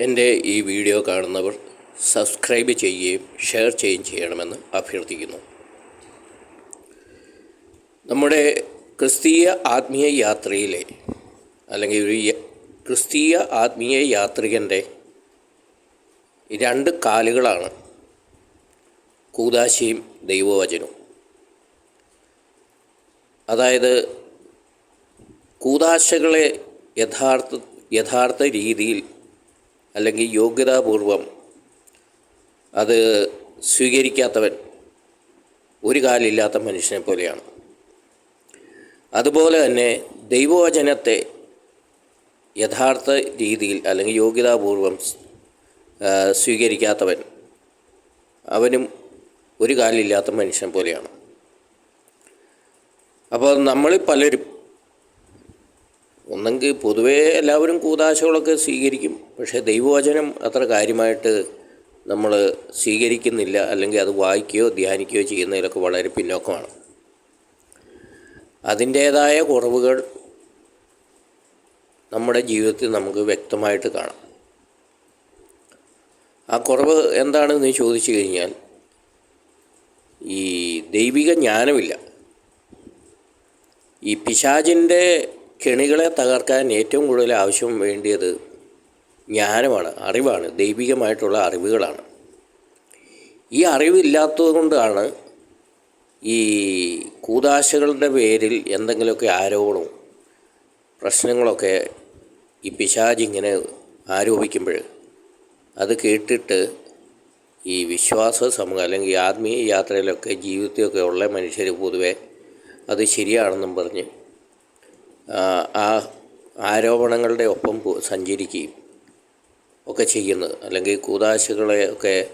എന്റെ ഈ വീഡിയോ കാണുന്നവർ സബ്സ്ക്രൈബ് ചെയ്യുകയും ഷെയർ ചെയ്യുകയും ചെയ്യണമെന്ന് അഭ്യർത്ഥിക്കുന്നു. നമ്മുടെ ക്രിസ്തീയ ആത്മീയ യാത്രയിലെ അല്ലെങ്കിൽ ഒരു ക്രിസ്തീയ ആത്മീയ യാത്രികന്റെ രണ്ട് കാലുകളാണ് കൂതാശിയും ദൈവവചനവും. അതായത് കൂതാശകളെ യഥാർത്ഥ യഥാർത്ഥ രീതിയിൽ അല്ലെങ്കിൽ യോഗ്യതാപൂർവം അത് സ്വീകരിക്കാത്തവൻ ഒരു കാലില്ലാത്ത മനുഷ്യനെ പോലെയാണ്. അതുപോലെ തന്നെ ദൈവവചനത്തെ യഥാർത്ഥ രീതിയിൽ അല്ലെങ്കിൽ യോഗ്യതാപൂർവം സ്വീകരിക്കാത്തവൻ അവനും ഒരു കാലില്ലാത്ത മനുഷ്യൻ പോലെയാണ്. അപ്പോൾ നമ്മളിൽ പലരും ഒന്നെങ്കിൽ പൊതുവേ എല്ലാവരും കൂതാശകളൊക്കെ സ്വീകരിക്കും. പക്ഷേ ദൈവവചനം അത്ര കാര്യമായിട്ട് നമ്മൾ സ്വീകരിക്കുന്നില്ല. അല്ലെങ്കിൽ അത് വായിക്കുകയോ ധ്യാനിക്കുകയോ ചെയ്യുന്നതിലൊക്കെ വളരെ പിന്നോക്കമാണ്. അതിന്റേതായ കുറവുകൾ നമ്മുടെ ജീവിതത്തിൽ നമുക്ക് വ്യക്തമായിട്ട് കാണാം. ആ കുറവ് എന്താണെന്ന് ചോദിച്ചു കഴിഞ്ഞാൽ ഈ ദൈവിക ജ്ഞാനമില്ല. ഈ പിശാചിന്റെ കെണികളെ തകർക്കാൻ ഏറ്റവും കൂടുതൽ ആവശ്യം വേണ്ടിയത് ജ്ഞാനമാണ് അറിവാണ് ദൈവികമായിട്ടുള്ള അറിവുകളാണ്. ഈ അറിവില്ലാത്തത് കൊണ്ടാണ് ഈ കൂതാശകളുടെ പേരിൽ എന്തെങ്കിലുമൊക്കെ ആരോപണവും പ്രശ്നങ്ങളൊക്കെ ഈ പിശാജ് ഇങ്ങനെ ആരോപിക്കുമ്പോൾ അത് കേട്ടിട്ട് ഈ വിശ്വാസ സമൂഹം അല്ലെങ്കിൽ ആത്മീയ യാത്രയിലൊക്കെ ജീവിതത്തിലൊക്കെ ഉള്ള മനുഷ്യർ പൊതുവെ അത് ശരിയാണെന്നും പറഞ്ഞ് ആ, ആരോപണങ്ങളുടെ ഒപ്പം സഞ്ചരിക്കുകയും ഒക്കെ ചെയ്യുന്നത്. അല്ലെങ്കിൽ കൂതാശകളെ ഒക്കെ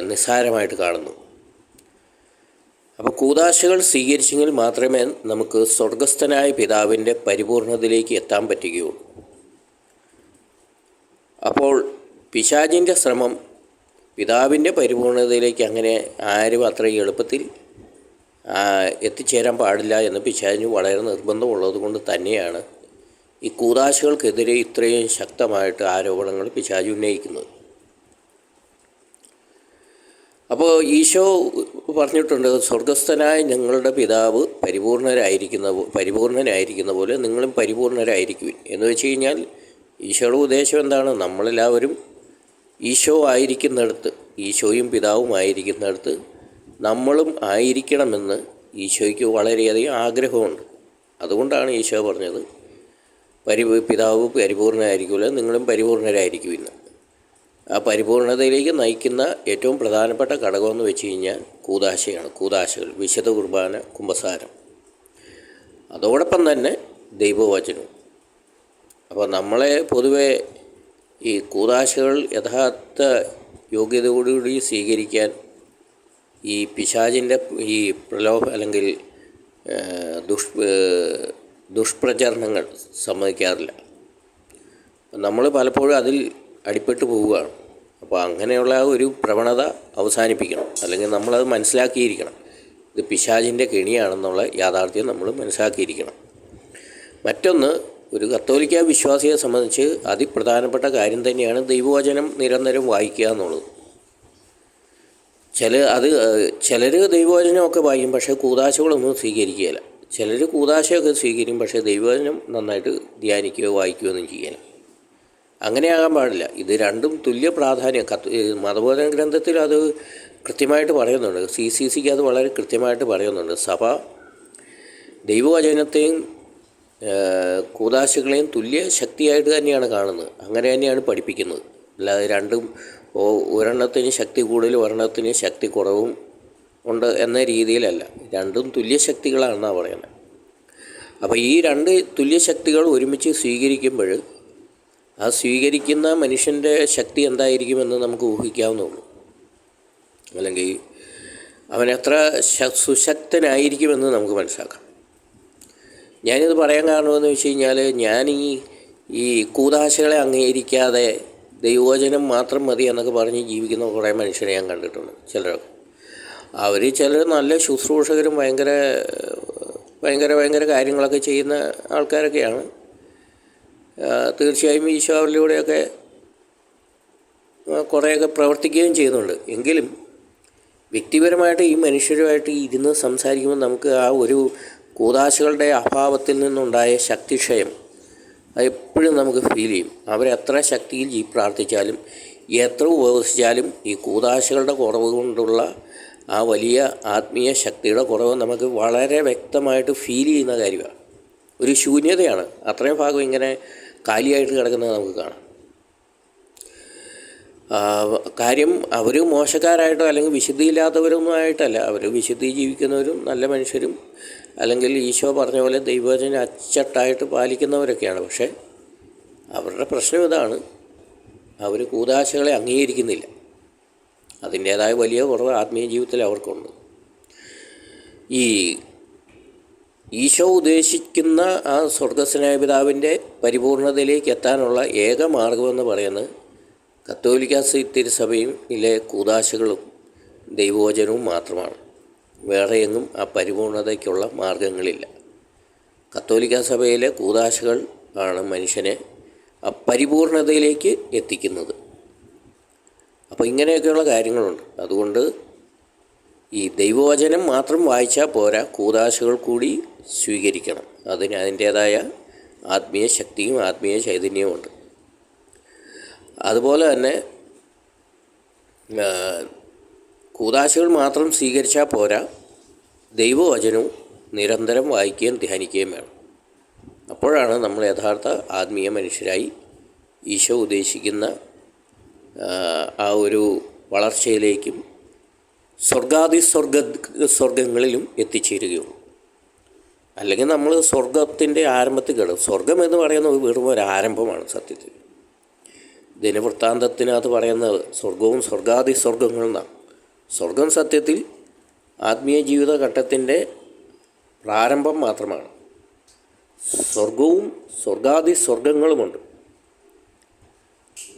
നിസ്സാരമായിട്ട് കാണുന്നു. അപ്പോൾ കൂതാശകൾ സ്വീകരിച്ചെങ്കിൽ മാത്രമേ നമുക്ക് സ്വർഗസ്ഥനായ പിതാവിന്റെ പരിപൂർണതയിലേക്ക് എത്താൻ പറ്റുകയുള്ളൂ. അപ്പോൾ പിശാചിന്റെ ശ്രമം പിതാവിന്റെ പരിപൂർണതയിലേക്ക് അങ്ങനെ ആരും അത്രയും എളുപ്പത്തിൽ എത്തിച്ചേരാൻ പാടില്ല എന്ന് പിശാചിന് വളരെ നിർബന്ധമുള്ളത് കൊണ്ട് തന്നെയാണ് ഈ കൂതാശകൾക്കെതിരെ ഇത്രയും ശക്തമായിട്ട് ആരോപണങ്ങൾ പിശാജി ഉന്നയിക്കുന്നത്. അപ്പോൾ ഈശോ പറഞ്ഞിട്ടുണ്ട് സ്വർഗസ്ഥനായ ഞങ്ങളുടെ പിതാവ് പരിപൂർണരായിരിക്കുന്ന പരിപൂർണനായിരിക്കുന്ന പോലെ നിങ്ങളും പരിപൂർണരായിരിക്കും എന്ന് വെച്ച് കഴിഞ്ഞാൽ ഈശോയുടെ ഉദ്ദേശം എന്താണ്? നമ്മളെല്ലാവരും ഈശോ ആയിരിക്കുന്നിടത്ത് ഈശോയും പിതാവും ആയിരിക്കുന്നിടത്ത് നമ്മളും ആയിരിക്കണമെന്ന് ഈശോയ്ക്ക് വളരെയധികം ആഗ്രഹമുണ്ട്. അതുകൊണ്ടാണ് ഈശോ പറഞ്ഞത് പരി പിതാവ് പരിപൂർണരായിരിക്കില്ല നിങ്ങളും പരിപൂർണരായിരിക്കും ഇന്ന് ആ പരിപൂർണതയിലേക്ക് നയിക്കുന്ന ഏറ്റവും പ്രധാനപ്പെട്ട ഘടകമെന്ന് വെച്ച് കഴിഞ്ഞാൽ കൂതാശയാണ് കൂതാശകൾ വിശുദ്ധ കുർബാന കുംഭസാരം അതോടൊപ്പം തന്നെ ദൈവവചനവും. അപ്പോൾ നമ്മളെ പൊതുവെ ഈ കൂതാശകൾ യഥാർത്ഥ യോഗ്യതയോടുകൂടി സ്വീകരിക്കാൻ ഈ പിശാചിന്റെ ഈ പ്രലോഭ അല്ലെങ്കിൽ ദുഷ് ദുഷ്പ്രചരണങ്ങൾ സമ്മതിക്കാറില്ല. നമ്മൾ പലപ്പോഴും അതിൽ അടിപ്പെട്ട് പോവുകയാണ്. അപ്പോൾ അങ്ങനെയുള്ള ഒരു പ്രവണത അവസാനിപ്പിക്കണം. അല്ലെങ്കിൽ നമ്മളത് മനസ്സിലാക്കിയിരിക്കണം. ഇത് പിശാചിന്റെ കെണിയാണെന്നുള്ള യാഥാർത്ഥ്യം നമ്മൾ മനസ്സിലാക്കിയിരിക്കണം. മറ്റൊന്ന് ഒരു കത്തോലിക്ക വിശ്വാസിയെ സംബന്ധിച്ച് അതിപ്രധാനപ്പെട്ട കാര്യം തന്നെയാണ് ദൈവവചനം നിരന്തരം വായിക്കുക എന്നുള്ളത്. ചില അത് ചിലർ ദൈവവചനമൊക്കെ വായിക്കും പക്ഷേ കൂതാശകളൊന്നും സ്വീകരിക്കുകയില്ല. ചിലർ കൂതാശയൊക്കെ സ്വീകരിക്കും പക്ഷേ ദൈവവചനം നന്നായിട്ട് ധ്യാനിക്കുകയോ വായിക്കുകയോ ഒന്നും ചെയ്യില്ല അങ്ങനെയാകാൻ പാടില്ല. ഇത് രണ്ടും തുല്യ പ്രാധാന്യം. കത്ത് മതബോധന ഗ്രന്ഥത്തിൽ അത് കൃത്യമായിട്ട് പറയുന്നുണ്ട്. സി സി സിക്ക് അത് വളരെ കൃത്യമായിട്ട് പറയുന്നുണ്ട്. സഭ ദൈവവചനത്തെയും കൂതാശകളെയും തുല്യ ശക്തിയായിട്ട് തന്നെയാണ് കാണുന്നത്. അങ്ങനെ തന്നെയാണ് പഠിപ്പിക്കുന്നത്. അല്ലാതെ രണ്ടും ഒരെണ്ണത്തിന് ശക്തി കൂടുതലും ഒരെണ്ണത്തിന് ശക്തി കുറവും ഉണ്ട് എന്ന രീതിയിലല്ല. രണ്ടും തുല്യ ശക്തികളാണെന്നാണ് പറയുന്നത് അപ്പോൾ ഈ രണ്ട് തുല്യ ശക്തികൾ ഒരുമിച്ച് സ്വീകരിക്കുമ്പോൾ ആ സ്വീകരിക്കുന്ന മനുഷ്യന്റെ ശക്തി എന്തായിരിക്കുമെന്ന് നമുക്ക് ഊഹിക്കാവുന്നുള്ളൂ അല്ലെങ്കിൽ അവൻ എത്ര സുശക്തനായിരിക്കുമെന്ന് നമുക്ക് മനസ്സിലാക്കാം. ഞാനിത് പറയാൻ കാരണമെന്ന് വെച്ച് കഴിഞ്ഞാൽ ഞാൻ ഈ ഈ കൂതാശകളെ അംഗീകരിക്കാതെ ദൈവവചനം മാത്രം മതി എന്നൊക്കെ പറഞ്ഞ് ജീവിക്കുന്ന കുറേ മനുഷ്യരെ ഞാൻ കണ്ടിട്ടുണ്ട് ചിലരൊക്കെ. അവർ ചിലർ നല്ല ശുശ്രൂഷകരും ഭയങ്കര ഭയങ്കര ഭയങ്കര കാര്യങ്ങളൊക്കെ ചെയ്യുന്ന ആൾക്കാരൊക്കെയാണ്. തീർച്ചയായും ഈശോ അവരിലൂടെയൊക്കെ ആ, കുറേയൊക്കെ പ്രവർത്തിക്കുകയും ചെയ്യുന്നുണ്ട്. എങ്കിലും വ്യക്തിപരമായിട്ട് ഈ മനുഷ്യരുമായിട്ട് ഇരുന്ന് സംസാരിക്കുമ്പോൾ നമുക്ക് ആ ഒരു കൂതാശകളുടെ അഭാവത്തിൽ നിന്നുണ്ടായ ശക്തിക്ഷയം എപ്പോഴും നമുക്ക് ഫീൽ ചെയ്യും. അവരെത്ര ശക്തിയിൽ ഈ പ്രാർത്ഥിച്ചാലും എത്ര ഉപവസിച്ചാലും ഈ കൂതാശകളുടെ കുറവ് കൊണ്ടുള്ള ആ വലിയ ആത്മീയ ശക്തിയുടെ കുറവ് നമുക്ക് വളരെ വ്യക്തമായിട്ട് ഫീൽ ചെയ്യുന്ന കാര്യമാണ്. ഒരു ശൂന്യതയാണ്. അത്രയും ഭാഗം ഇങ്ങനെ കാലിയായിട്ട് കിടക്കുന്നത് നമുക്ക് കാണാം. കാര്യം അവർ മോശക്കാരായിട്ടോ അല്ലെങ്കിൽ വിശുദ്ധിയില്ലാത്തവരൊന്നും ആയിട്ടല്ല അവർ വിശുദ്ധി ജീവിക്കുന്നവരും നല്ല മനുഷ്യരും അല്ലെങ്കിൽ ഈശോ പറഞ്ഞ പോലെ ദൈവവചന അച്ചട്ടായിട്ട് പാലിക്കുന്നവരൊക്കെയാണ്. പക്ഷേ അവരുടെ പ്രശ്നം ഇതാണ്. അവർ കൂതാശകളെ അംഗീകരിക്കുന്നില്ല. അതിന്റേതായ വലിയ കുറവ് ആത്മീയ ജീവിതത്തിൽ അവർക്കുണ്ട്. ഈ ഈശോ ഉദ്ദേശിക്കുന്ന ആ സ്വർഗസ്നേഹപിതാവിന്റെ പരിപൂർണതയിലേക്ക് എത്താനുള്ള ഏക മാർഗമെന്ന് പറയുന്നത് കത്തോലിക്ക തിരുസഭയും ഇലെ കൂതാശകളും ദൈവവചനവും മാത്രമാണ്. വേറെ എങ്ങും ആ പരിപൂർണതയ്ക്കുള്ള മാർഗങ്ങളില്ല. കത്തോലിക്ക സഭയിലെ കൂതാശകൾ ആണ് മനുഷ്യനെ ആ പരിപൂർണതയിലേക്ക് എത്തിക്കുന്നത്. അപ്പോൾ ഇങ്ങനെയൊക്കെയുള്ള കാര്യങ്ങളുണ്ട്. അതുകൊണ്ട് ഈ ദൈവവചനം മാത്രം വായിച്ചാൽ പോരാ കൂതാശകൾ കൂടി സ്വീകരിക്കണം. അതിന് അതിന്റേതായ ആത്മീയ ശക്തിയും ആത്മീയ ചൈതന്യവുമുണ്ട് അതുപോലെ തന്നെ കൂതാശകൾ മാത്രം സ്വീകരിച്ചാൽ പോരാ. ദൈവവചനവും നിരന്തരം വായിക്കുകയും ധ്യാനിക്കുകയും വേണം. അപ്പോഴാണ് നമ്മൾ യഥാർത്ഥ ആത്മീയ മനുഷ്യരായി ഈശോ ഉദ്ദേശിക്കുന്ന ആ, ഒരു വളർച്ചയിലേക്കും സ്വർഗാദി സ്വർഗ സ്വർഗങ്ങളിലും എത്തിച്ചേരുകയുള്ളൂ. അല്ലെങ്കിൽ നമ്മൾ സ്വർഗത്തിന്റെ ആരംഭത്തിൽ കിടക്കും സ്വർഗം എന്ന് പറയുന്നത് വെറും ഒരു ആരംഭമാണ് സത്യത്തിൽ. ദിനവൃത്താന്തത്തിനകത്ത് പറയുന്നത് സ്വർഗവും സ്വർഗാദി സ്വർഗങ്ങളും എന്നാണ്. സ്വർഗം സത്യത്തിൽ ആത്മീയ ജീവിത ഘട്ടത്തിന്റെ പ്രാരംഭം മാത്രമാണ്. സ്വർഗവും സ്വർഗാദി സ്വർഗങ്ങളുമുണ്ട്.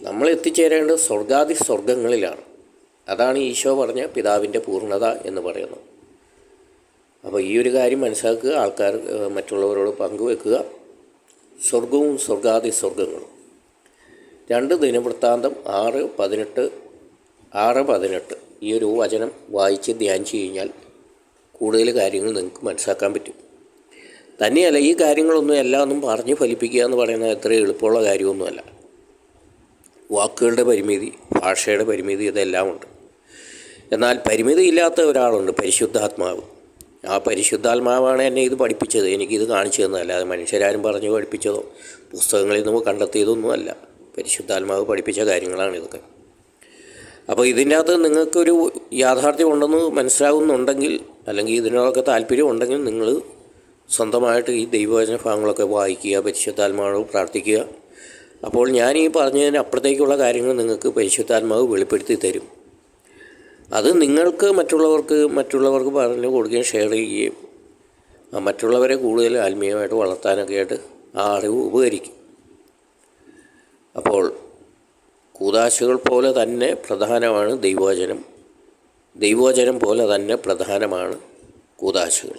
നമ്മൾ എത്തിച്ചേരേണ്ടത് സ്വർഗാദി സ്വർഗങ്ങളിലാണ്. അതാണ് ഈശോ പറഞ്ഞ പിതാവിന്റെ പൂർണത എന്ന് പറയുന്നത്. അപ്പോൾ ഈ ഒരു കാര്യം മനസ്സിലാക്കുക ആൾക്കാർ മറ്റുള്ളവരോട് പങ്കുവെക്കുക. സ്വർഗവും സ്വർഗാദി സ്വർഗങ്ങളും. രണ്ട് ദിനവൃത്താന്തം ആറ് പതിനെട്ട് ആറ് പതിനെട്ട്. ഈ ഒരു വചനം വായിച്ച് ധ്യാനിച്ച് കഴിഞ്ഞാൽ കൂടുതൽ കാര്യങ്ങൾ നിങ്ങൾക്ക് മനസ്സിലാക്കാൻ പറ്റും. തന്നെയല്ല ഈ കാര്യങ്ങളൊന്നും എല്ലാം ഒന്നും പറഞ്ഞ് ഫലിപ്പിക്കുക എന്ന് പറയുന്നത് എത്ര എളുപ്പമുള്ള കാര്യമൊന്നുമല്ല. വാക്കുകളുടെ പരിമിതി ഭാഷയുടെ പരിമിതി ഇതെല്ലാം ഉണ്ട്. എന്നാൽ പരിമിതി ഇല്ലാത്ത ഒരാളുണ്ട് പരിശുദ്ധാത്മാവ്. ആ പരിശുദ്ധാത്മാവാണ് എന്നെ ഇത് പഠിപ്പിച്ചത്. എനിക്കിത് കാണിച്ചു തന്നതല്ല. അത് മനുഷ്യരാരും പറഞ്ഞ് പഠിപ്പിച്ചതോ പുസ്തകങ്ങളിൽ നിന്ന് കണ്ടെത്തിയതൊന്നുമല്ല. പരിശുദ്ധാത്മാവ് പഠിപ്പിച്ച കാര്യങ്ങളാണ് ഇതൊക്കെ. അപ്പോൾ ഇതിന്റെ അകത്ത് നിങ്ങൾക്കൊരു യാഥാർത്ഥ്യം ഉണ്ടെന്ന് മനസ്സിലാകുന്നുണ്ടെങ്കിൽ അല്ലെങ്കിൽ ഇതിനോടൊക്കെ താല്പര്യം ഉണ്ടെങ്കിൽ നിങ്ങൾ സ്വന്തമായിട്ട് ഈ ദൈവവചന ഭാഗങ്ങളൊക്കെ വായിക്കുക പരിശുദ്ധാത്മാവ് പ്രാർത്ഥിക്കുക. അപ്പോൾ ഞാൻ ഈ പറഞ്ഞതിന് അപ്പുറത്തേക്കുള്ള കാര്യങ്ങൾ നിങ്ങൾക്ക് പരിശുദ്ധാത്മാവ് വെളിപ്പെടുത്തി തരും. അത് നിങ്ങൾക്ക് മറ്റുള്ളവർക്ക് മറ്റുള്ളവർക്ക് പറഞ്ഞു കൊടുക്കുകയും ഷെയർ ചെയ്യുകയും മറ്റുള്ളവരെ കൂടുതൽ ആത്മീയമായിട്ട് വളർത്താനൊക്കെ ആയിട്ട് ആ അറിവ് ഉപകരിക്കും. അപ്പോൾ കൂതാശകൾ പോലെ തന്നെ പ്രധാനമാണ് ദൈവവചനം. ദൈവവചനം പോലെ തന്നെ പ്രധാനമാണ് കൂതാശകൾ